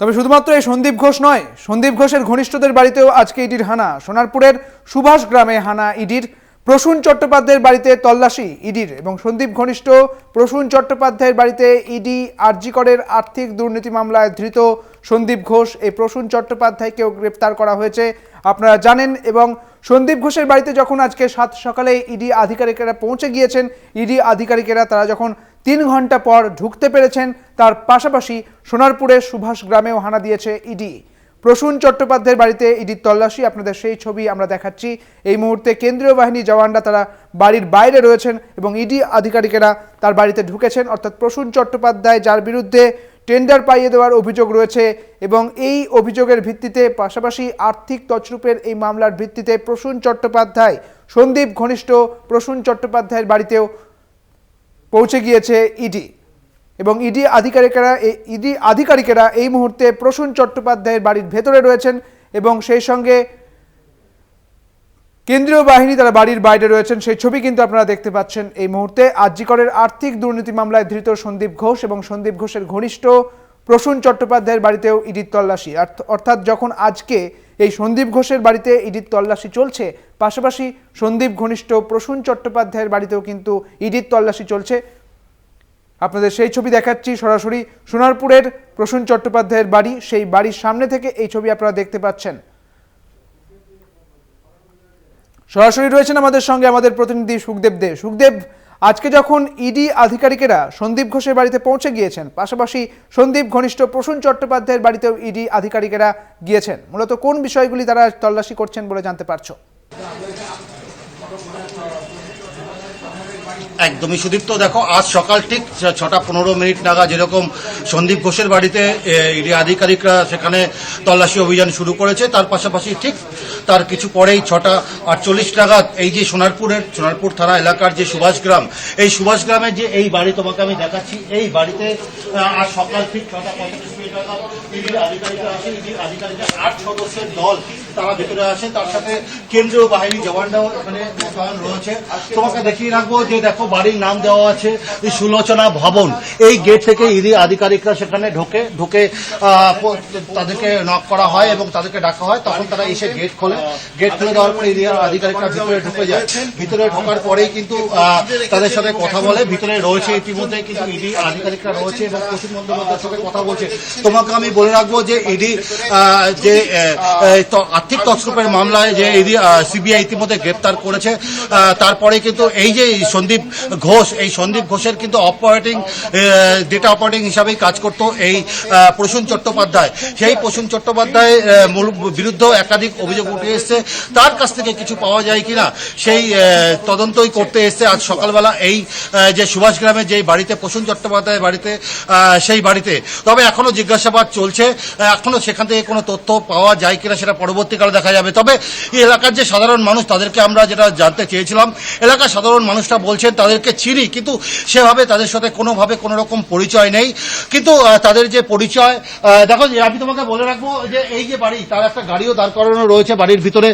তবে শুধুমাত্র এই সন্দীপ ঘোষ নয়, সন্দীপ ঘোষের ঘনিষ্ঠদের বাড়িতেও আজকে ইডির হানা। সোনারপুরের সুভাষ গ্রামে হানা ইডির। প্রসূন চট্টোপাধ্যায়ের বাড়িতে তল্লাশি ইডির এবং সন্দীপ ঘনিষ্ঠ প্রসূন চট্টোপাধ্যায়ের বাড়িতে ইডি আরজিকরের আর্থিক দুর্নীতি মামলায় ধৃত সন্দীপ ঘোষ। এই প্রসূন চট্টোপাধ্যায়কেও গ্রেপ্তার করা হয়েছে, আপনারা জানেন এবং সন্দীপ ঘোষের বাড়িতে যখন আজকে সাত সকালে ইডি আধিকারিকেরা পৌঁছে গিয়েছেন, ইডি আধিকারিকেরা তারা যখন তিন ঘণ্টা পর ঢুকতে পেরেছেন তার পাশাপাশি সোনারপুরের সুভাষ গ্রামেও হানা দিয়েছে ইডি। প্রসূন চট্টোপাধ্যায়ের বাড়িতে ইডির তল্লাশি, আপনাদের সেই ছবি আমরা দেখাচ্ছি। এই মুহূর্তে কেন্দ্রীয় বাহিনী জওয়ানরা তারা বাড়ির বাইরে রয়েছেন এবং ইডি আধিকারিকেরা তার বাড়িতে ঢুকেছেন। অর্থাৎ প্রসূন চট্টোপাধ্যায়, যার বিরুদ্ধে টেন্ডার পাইয়ে দেওয়ার অভিযোগ রয়েছে এবং এই অভিযোগের ভিত্তিতে পাশাপাশি আর্থিক তছরূপের এই মামলার ভিত্তিতে প্রসূন চট্টোপাধ্যায়, সন্দীপ ঘনিষ্ঠ প্রসূন চট্টোপাধ্যায়ের বাড়িতেও পৌঁছে গিয়েছে ইডি এবং ইডি আধিকারিকেরা এই ইডি আধিকারিকেরা এই মুহূর্তে প্রসূন চট্টোপাধ্যায়ের বাড়ির ভেতরে রয়েছেন এবং সেই সঙ্গে কেন্দ্রীয় বাহিনী তারা বাড়ির বাইরে রয়েছেন। সেই ছবি কিন্তু আপনারা দেখতে পাচ্ছেন এই মুহূর্তে। আরজিকরের আর্থিক দুর্নীতি মামলায় ধৃত সন্দীপ ঘোষ এবং সন্দীপ ঘোষের ঘনিষ্ঠ প্রসূন চট্টোপাধ্যায়ের বাড়িতেও ইডির তল্লাশি। অর্থ- অর্থাৎ যখন আজকে এই সন্দীপ ঘোষের বাড়িতে ইডির তল্লাশি চলছে, পাশাপাশি সন্দীপ ঘনিষ্ঠ প্রসূন চট্টোপাধ্যায়ের বাড়িতেও কিন্তু ইডির তল্লাশি চলছে। আপনাদের সেই ছবি দেখাচ্ছি সরাসরি সোনারপুরের প্রসূন চট্টোপাধ্যায়ের বাড়ি, সেই বাড়ির সামনে থেকে এই ছবি আপনারা দেখতে পাচ্ছেন। সরাসরি রয়েছেন আমাদের সঙ্গে আমাদের প্রতিনিধি সুখদেব দে। সুখদেব আজকে যখন ইডি আধিকারিকেরা সন্দীপ ঘোষের বাড়িতে পৌঁছে গিয়েছেন, পাশাপাশি সন্দীপ ঘনিষ্ঠ প্রসূন চট্টোপাধ্যায়ের বাড়িতেও ইডি আধিকারিকেরা গিয়েছেন, মূলত কোন বিষয়গুলি তারা তল্লাশি করছেন বলে জানতে পারছ? একদমই সুদীপ্ত। দেখো, আজ সকাল ঠিক ছটা পনেরো মিনিট নাগাদ যেরকম সন্দীপ ঘোষের বাড়িতে ইডি আধিকারিকরা সেখানে তল্লাশি অভিযান শুরু করেছে, তার পাশাপাশি ঠিক তার কিছু পরেই ছটা আটচল্লিশ নাগাদ এই যে সোনারপুরের, সোনারপুর থানা এলাকার যে সুভাষগ্রাম এই সুভাষগ্রামের যে এই বাড়ি তোমাকে আমি দেখাচ্ছি, এই বাড়িতে আর সকাল ঠিক ছটা পঁয়তাল্লিশ মিনিট নাগাদ দল তারা ভেতরে আসে, তার সাথে কেন্দ্রীয় বাহিনী জওয়ানরাও এখানে রয়েছে। তোমাকে দেখিয়ে রাখব যে দেখো বাড়ির নাম দেওয়া আছে সুলোচনা ভবন। এই গেট থেকে ইডি আধিকারিকরা সেখানে ঢোকে ঢোকে তাদেরকে নক করা হয় এবং তাদেরকে ডাকা হয়, তখন তারা এসে গেট খোলে। গেট খুলে দেওয়ার পরে ইডি আধিকারিকরা ভিতরে ঢুকে যায়। ভিতরে ঢোকার পরেই কিন্তু তাদের সাথে কথা বলে। ভিতরে রয়েছে ইতিমধ্যে কিন্তু ইডি আধিকারিকরা রয়েছে এবং প্রচুর বন্দ্যোপাধ্যায়ের সঙ্গে কথা বলছে। তোমাকে আমি বলে রাখব যে ইডি যে আর্থিক তছরূপের মামলায় যে ইডি সিবিআই ইতিমধ্যে গ্রেপ্তার করেছে। তারপরে কিন্তু এই যে সন্দীপ ঘোষ এই সন্দীপ ঘোষের কিন্তু অপারেটিং ডেটা অপারেটিং হিসাবেই কাজ করতো এই প্রসূন চট্টোপাধ্যায়। সেই প্রসূন চট্টোপাধ্যায় আহ, মূল- বিরুদ্ধে একাধিক অভিযোগ উঠে এসছে। তার কাছ থেকে কিছু পাওয়া যায় কিনা, সেই তদন্তই করতে এসছে। আজ সকালবেলা এই যে সুভাষ গ্রামে যে বাড়িতে প্রসূন চট্টোপাধ্যায়ের বাড়িতে সেই বাড়িতে। তবে এখনও জিজ্ঞাসাবাদ চলছে এখনও সেখান থেকে কোনো তথ্য পাওয়া যায় কিনা সেটা পরবর্তীকালে দেখা যাবে। তবে এই এলাকার যে সাধারণ মানুষ, তাদেরকে আমরা যেটা জানতে চেয়েছিলাম, এলাকার সাধারণ মানুষরা বলছেন তাদেরকে চিনি, কিন্তু সেভাবে তাদের সাথে কোনোভাবে কোনো রকম পরিচয় নেই। কিন্তু তাদের যে পরিচয় দেখো, আমি তোমাকে বলে রাখব যে এই যে বাড়ি, তার একটা গাড়িও দাঁড় করানো রয়েছে বাড়ির ভিতরে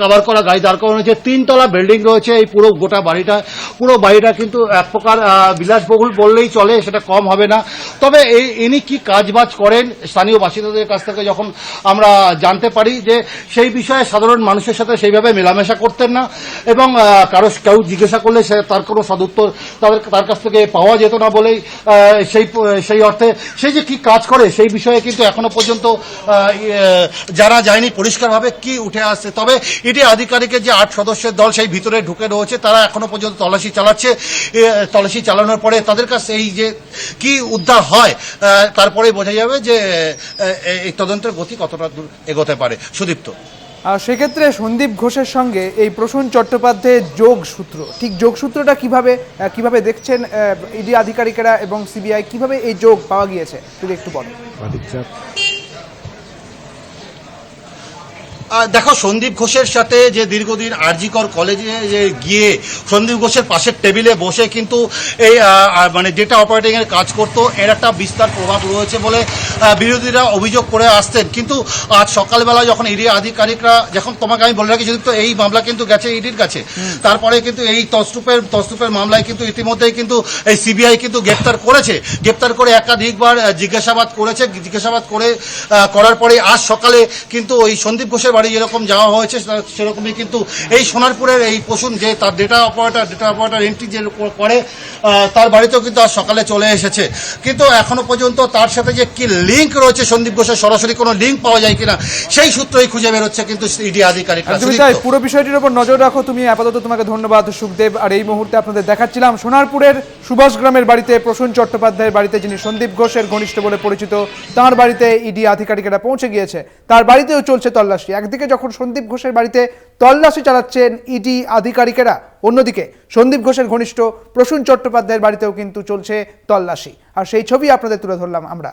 কাভার করা গাড়ি দাঁড় করানো রয়েছে তিনতলা বিল্ডিং রয়েছে এই পুরো গোটা বাড়িটা। পুরো বাড়িটা কিন্তু এক প্রকার বিলাসবহুল বললেই চলে সেটা কম হবে না। তবে ইনি কি কাজবাজ করেন স্থানীয় বাসিন্দাদের কাছ থেকে যখন আমরা জানতে পারি যে সেই বিষয়ে সাধারণ মানুষের সাথে সেইভাবে মেলামেশা করতেন না এবং কারও কেউ জিজ্ঞাসা করলে তার কোনো সদুত্তর তাদের তার কাছ থেকে পাওয়া যেত না বলেই সেই সেই অর্থে সেই যে কি কাজ করে সেই বিষয়ে কিন্তু এখনও পর্যন্ত ইয়ে, যায়নি। পরিষ্কারভাবে কি উঠে আসছে? তবে ইডি আধিকারিকের যে আট সদস্যের দল সেই ভিতরে ঢুকে রয়েছে তারা এখনও পর্যন্ত তল্লাশি চালাচ্ছে তল্লাশি চালানোর পরে তাদের কাছে এই যে কি উদ্ধার হয় আহ, তারপরে বোঝা যাবে যে এই তদন্তের গতি কতটা দূর এগোতে পারে। সুদীপ্ত। আর সেক্ষেত্রে সন্দীপ ঘোষের সঙ্গে এই প্রসূন চট্টোপাধ্যায়ের যোগসূত্র ঠিক যোগসূত্রটা কীভাবে আহ, কীভাবে দেখছেন ইডি আধিকারিকেরা এবং সিবিআই কীভাবে এই যোগ পাওয়া গিয়েছে? যদি একটু বলো দেখো সন্দীপ ঘোষের সাথে যে দীর্ঘদিন আরজিকর কলেজে যে গিয়ে সন্দীপ ঘোষের পাশের টেবিলে বসে কিন্তু এই মানে ডেটা অপারেটিং এর কাজ করতো এর একটা বিস্তার প্রভাব রয়েছে বলে বিরোধীরা অভিযোগ করে আসতেন। কিন্তু আজ সকালবেলা যখন ইডি আধিকারিকরা যখন তোমাকে আমি বলে রাখি যদি তো এই মামলা কিন্তু গেছে ইডির কাছে। তারপরে কিন্তু এই তস্তূপের তস্তূপের মামলায় কিন্তু ইতিমধ্যেই কিন্তু এই সিবিআই কিন্তু গ্রেপ্তার করেছে। গ্রেপ্তার করে একাধিকবার জিজ্ঞাসাবাদ করেছে। জিজ্ঞাসাবাদ করে করার পরে আজ সকালে কিন্তু ওই সন্দীপ ঘোষের বাড়ি যেরকম যাওয়া হয়েছে সেরকমই কিন্তু এই সোনারপুরের এই পশুন যে তার data operator data operator entry যে করে তার বাড়িতেও কিন্তু আজ সকালে চলে এসেছে। কিন্তু এখনও পর্যন্ত তার সাথে যে কি লিঙ্ক রয়েছে সন্দীপ ঘোষের সরাসরি কোনো লিঙ্ক পাওয়া যায় কিনা সেই সূত্রই খুঁজে বেরোচ্ছে কিন্তু ইডি আধিকারিকরা। পুরো বিষয়টির উপর নজর রাখো তুমি আপাতত তোমাকে ধন্যবাদ সুখদেব। আর এই মুহূর্তে আপনাদের দেখাচ্ছিলাম সোনারপুরের সুভাষ গ্রামের বাড়িতে প্রসূন চট্টোপাধ্যায়ের বাড়িতে যিনি সন্দীপ ঘোষের ঘনিষ্ঠ বলে পরিচিত তার বাড়িতে ইডি আধিকারিকেরা পৌঁছে গিয়েছে। তার বাড়িতেও চলছে তল্লাশি। একদিকে যখন সন্দীপ ঘোষের বাড়িতে তল্লাশি চালাচ্ছেন ইডি আধিকারিকেরা, অন্যদিকে সন্দীপ ঘোষের ঘনিষ্ঠ প্রসূন চট্টোপাধ্যায়ের বাড়িতেও কিন্তু চলছে তল্লাশি। আর সেই ছবি আপনাদের তুলে ধরলাম আমরা।